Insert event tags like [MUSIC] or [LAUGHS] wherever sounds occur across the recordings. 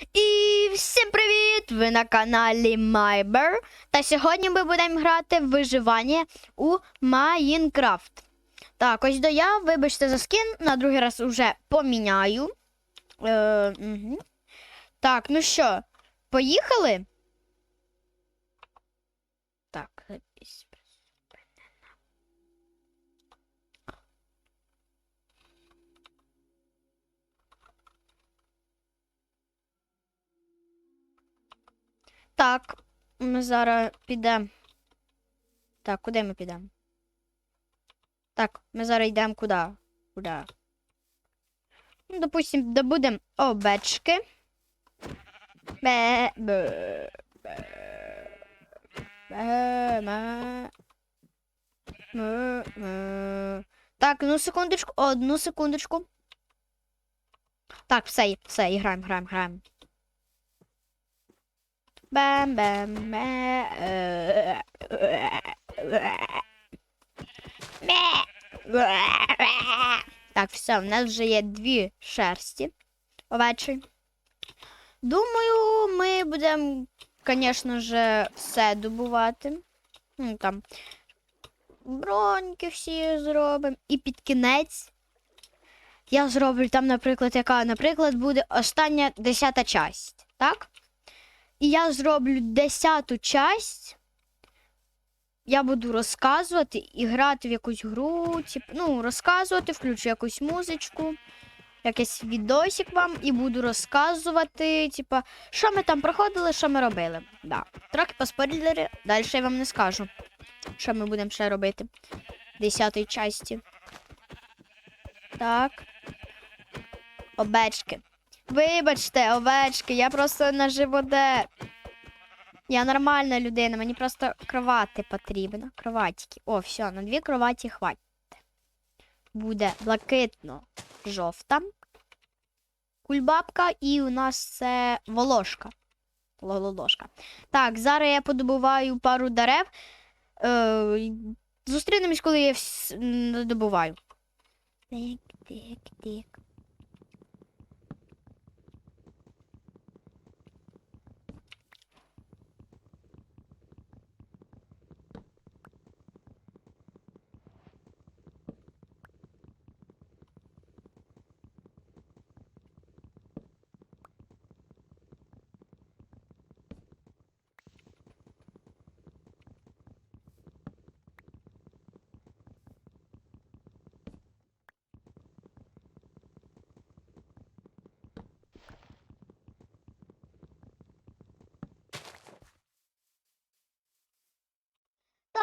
І всім привіт! Ви на каналі Майбер. Та сьогодні ми будемо грати в виживання у Майнкрафт. Так, ось до я, вибачте за скін, на другий раз уже поміняю. Е, угу. Так, ну що, поїхали? Так, запись. Так, ми зараз підемо. Так, куди ми підемо? Так, ми зараз йдемо куди? Куди? Ну, допустим, добудемо овечки. Бе, бе, бе, бе, ме, ме, ме. Так, ну секундочку, одну секундочку. Так, все, все, граємо, граємо, граємо. Бем бем бе Так, все, в нас вже є дві шерсті овечі. Думаю, ми будемо, звісно ж, все добувати. Ну, там броньки всі зробимо. І під кінець я зроблю там, наприклад, яка, наприклад, буде остання десята часть. Так? І я зроблю десяту часть. Я буду розказувати і грати в якусь гру, тип, ну, розказувати, включу якусь музичку, якийсь відосик вам і буду розказувати, типа, що ми там проходили, що ми робили. Да. Трохи поспойлери, далі я вам не скажу, що ми будемо ще робити в десятій часті. Так. Обечки. Вибачте, овечки, я просто на живоде. Я нормальна людина, мені просто кровати потрібно. Кроватики. О, все, на дві кроваті хватить. Буде блакитно жовта. Кульбабка і у нас це волошка. Лолошка. Так, зараз я подобуваю пару дерев. Е, зустрінемось, коли я добуваю. Тик,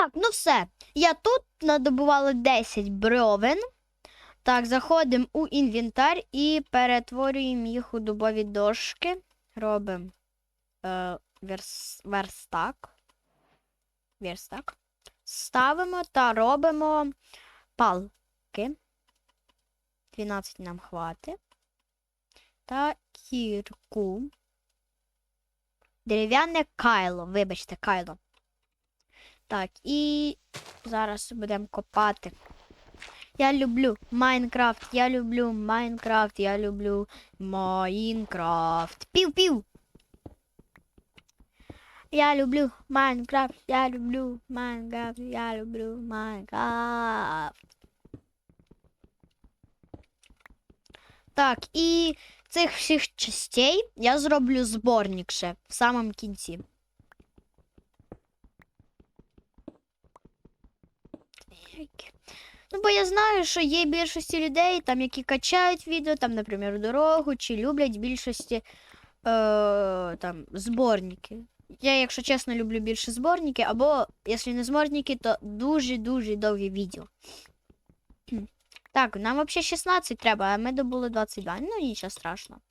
Так, ну все. Я тут надобувала 10 брьовин. Так, заходимо у інвентар і перетворюємо їх у дубові дошки. Робимо е, верс, верстак. Верстак. Ставимо та робимо палки. 12 нам хватить. Та кірку. Дерев'яне кайло. Вибачте, кайло. Так, і зараз будемо копати. Я люблю Майнкрафт, я люблю Майнкрафт, я люблю Майнкрафт. Пів-пів. Я люблю Майнкрафт, я люблю Майнкрафт, я люблю Майнкрафт. Так, і цих всіх частей я зроблю зборник ще в самому кінці. Як? Ну, бо я знаю, що є більшості людей, там, які качають відео, там, наприклад, дорогу, чи люблять більшості е, там, зборники. Я, якщо чесно, люблю більше зборники, або, якщо не зборники, то дуже-дуже довгі відео. Так, нам взагалі 16 треба, а ми добули 22. Ну, нічого страшного.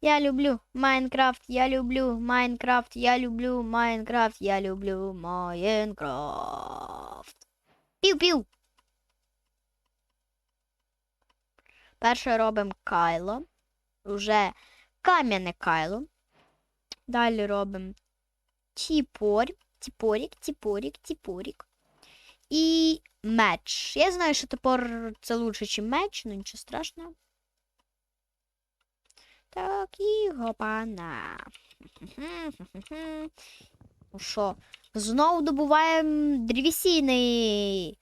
Я люблю Майнкрафт, я люблю Майнкрафт, я люблю Майнкрафт, я люблю Майнкрафт. Пів-пів. Перше робимо кайло. Уже кам'яне кайло. Далі робимо тіпор, тіпорік, тіпорік, тіпорік. І меч. Я знаю, що топор це лучше, ніж меч, ну нічого страшного. Так, і гопана. Ну що, знову добуваємо древесини.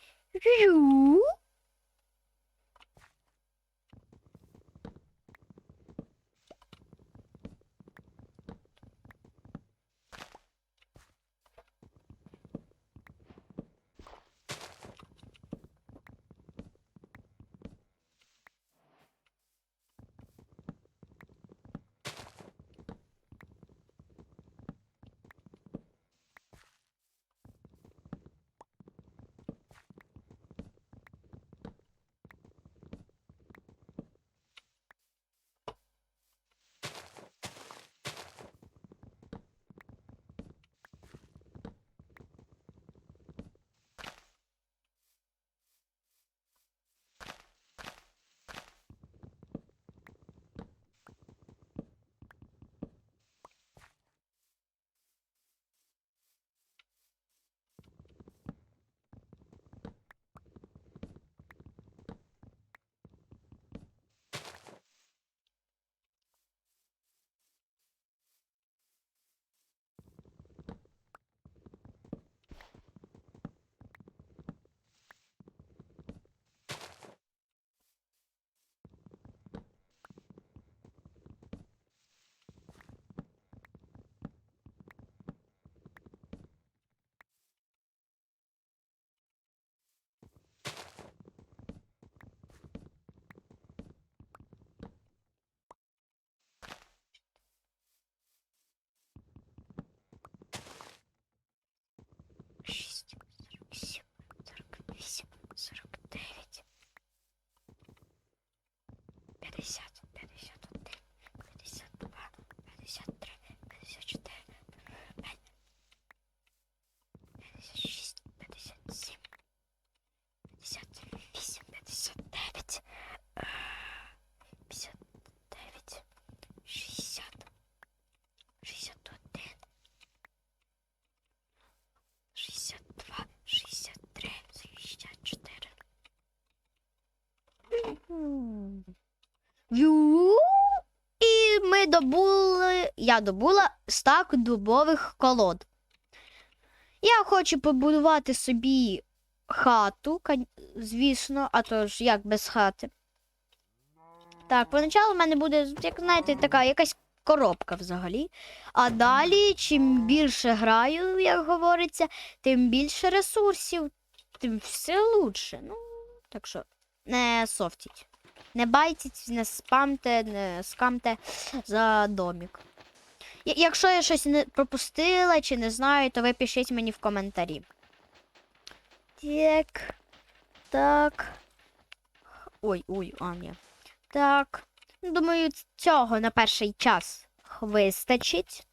І ми добули. Я добула стак дубових колод. Я хочу побудувати собі хату, звісно, а то ж як без хати. Так, поначалу в мене буде, як знаєте, така якась коробка взагалі. А далі, чим більше граю, як говориться, тим більше ресурсів, тим все лучше. Ну, так що, не софтіть. Не байтіть, не спамте, не скамте за домік. Якщо я щось не пропустила чи не знаю, то ви пишіть мені в коментарі. Так. Так. Ой, ой, а. Так. Ну, Думаю, цього на перший час вистачить.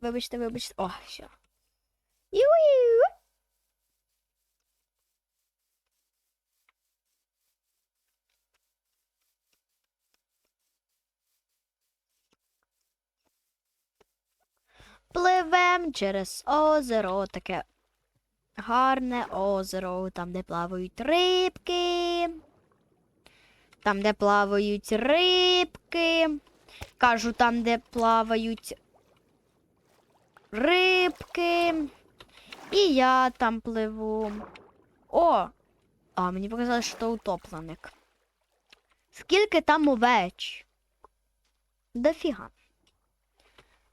Вибачте, вибачте. О, все. Пливем через озеро, таке гарне озеро, там, де плавають рибки. Там, де плавають рибки. Кажу, там, де плавають рибки. І я там пливу. О! А, мені показали, що то утопленик. Скільки там овеч? Дофіга.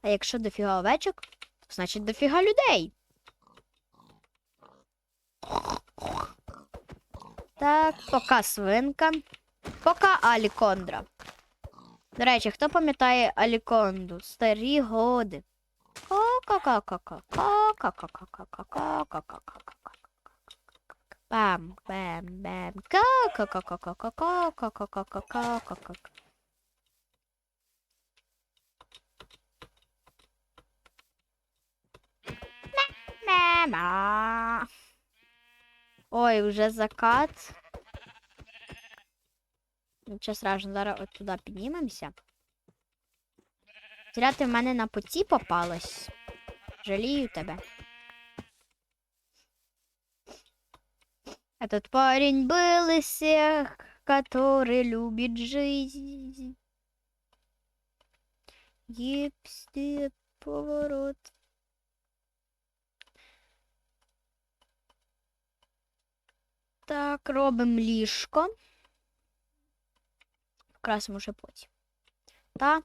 А якщо дофіга овечок, то значить дофіга людей. Так, пока свинка. Пока Алікондра. До речі, хто пам'ятає Аліконду? Старі годи. Бам, бам, бам. нема. Ой, уже закат. Сейчас страшно, зараз от туди піднімемося. Зря ти в мене на пути попалась. Жалію тебе. Этот парень был из всех, который любит жизнь. Гипстый поворот. Так, робимо ліжко. Красимо вже потім. Та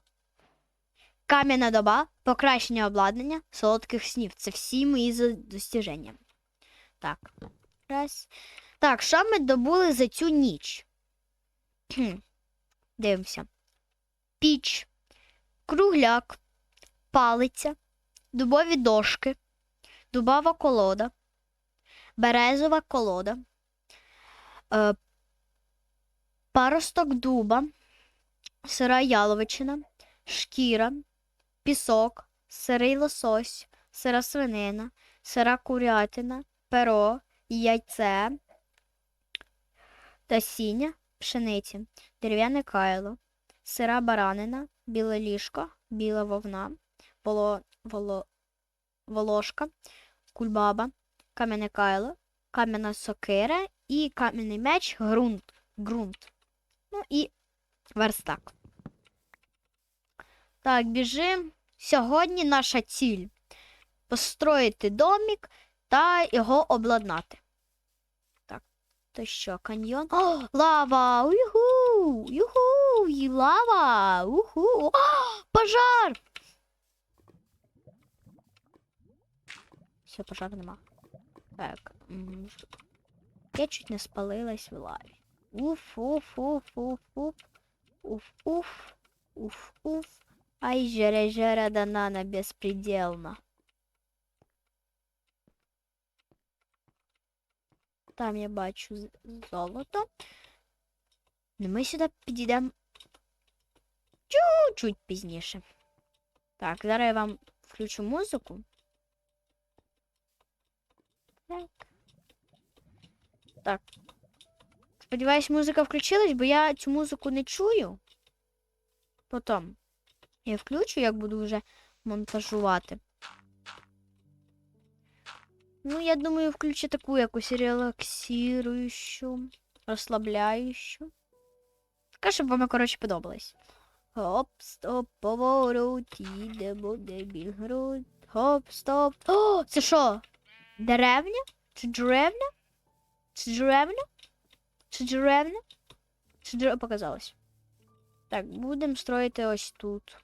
кам'яна доба, покращення обладнання, солодких снів. Це всі мої достіження. Так. Раз. Так, що ми добули за цю ніч? Дивимося. Піч, кругляк, палиця, дубові дошки, дубова колода, березова колода, паросток дуба, сира яловичина, шкіра, пісок, сирий лосось, сира свинина, сира курятина, перо, яйце, насіння, пшениці, дерев'яне кайло, сира баранина, біле ліжко, біла вовна, воло, воло, волошка, кульбаба, кам'яне кайло, кам'яна сокира і кам'яний меч, ґрунт, ґрунт. Ну і верстак. Так, біжим. Сьогодні наша ціль построїти домик та його обладнати. Так, то що, каньйон? О, лава! Угу! Юху! Лава! Уху! О, пожар! Все, пожар нема. Так. м, Я чуть не спалилась в лаві. Уф, уф, уф, уф, уф. Уф, уф. Уф, уф. Ай, жере, жере, данана безпредельно. Там я бачу з- золото. Ну, ми сюди підійдемо чуть-чуть пізніше. Так, зараз я вам включу музику. Так. Так. Сподіваюсь, музика включилась, бо я цю музику не чую. Потім я включу, як буду вже монтажувати. Ну, я думаю, включу таку якусь релаксируючу, розслабляючу. Така, щоб вам, коротше, подобалось. Хоп, стоп, поворот, їдемо, де білгород. Хоп, стоп. О, це що? Деревня? Чи деревня? Чи деревня? Чи деревня? Чи деревня? Показалось. Так, будемо строїти ось тут.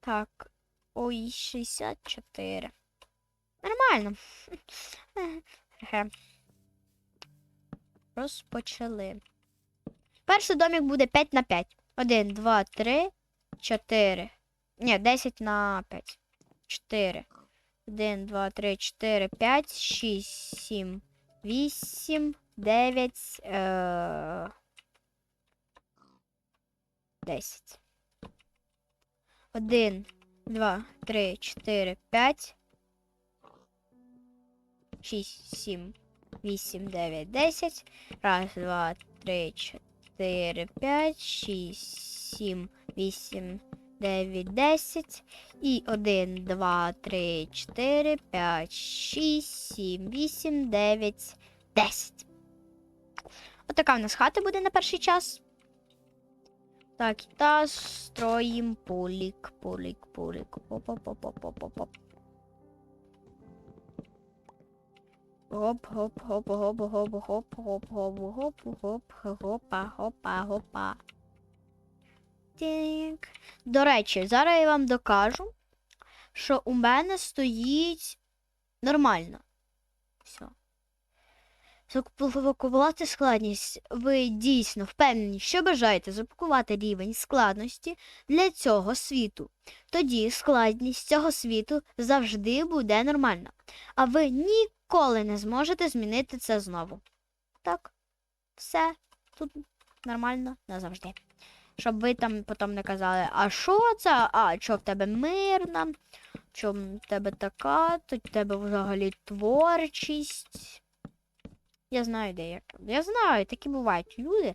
Так. Ой, 64. Нормально. [LAUGHS] Розпочали. Перший домик буде 5 на 5. 1, 2, 3, 4. Ні, 10 на 5. 4. 1, 2, 3, 4, 5, 6, 7, 8, 9, е... 10. 1, 2, 3, 4, 5, 6, 7, 8, 9, 10. Раз, два, три, чотири, п'ять, шість, сім, вісім, дев'ять, десять. І один, два, три, чотири, п'ять, шість, сім, вісім, дев'ять, десять. Отака в нас хата буде на перший час. Так, та строїм полік, полік, полік. Оп-оп-оп-оп-оп-оп. Гоп, гоп, гоп, гоп, гоп, гоп, гоп, гоп, гоп, гоп, гопа, гопа, гопа. Так. До речі, зараз я вам докажу, що у мене стоїть нормально. Все. Запакувати складність. Ви дійсно впевнені, що бажаєте запакувати рівень складності для цього світу. Тоді складність цього світу завжди буде нормальна. А ви ніколи не зможете змінити це знову. Так, все тут нормально назавжди. Щоб ви там потім не казали, а що це? А що в тебе мирна? Що в тебе така? Тут в тебе взагалі творчість. Я знаю, де як. Я знаю, такі бувають люди.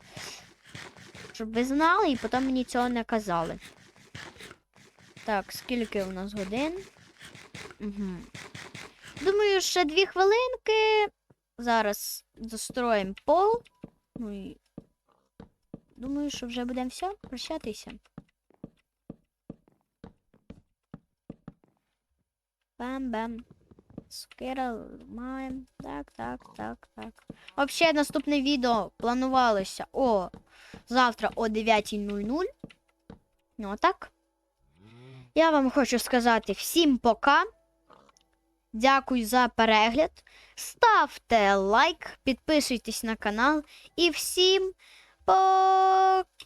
Щоб ви знали і потім мені цього не казали. Так, скільки у нас годин? Угу. Думаю, ще дві хвилинки. Зараз достроїмо пол. Ну і думаю, що вже будемо все прощатися. Бам-бам. Сукера маємо. Так, так, так, так. Вообще, наступне відео планувалося о завтра о 9.00. Ну а так. Я вам хочу сказати всім пока. Дякую за перегляд. Ставте лайк, підписуйтесь на канал і всім пока!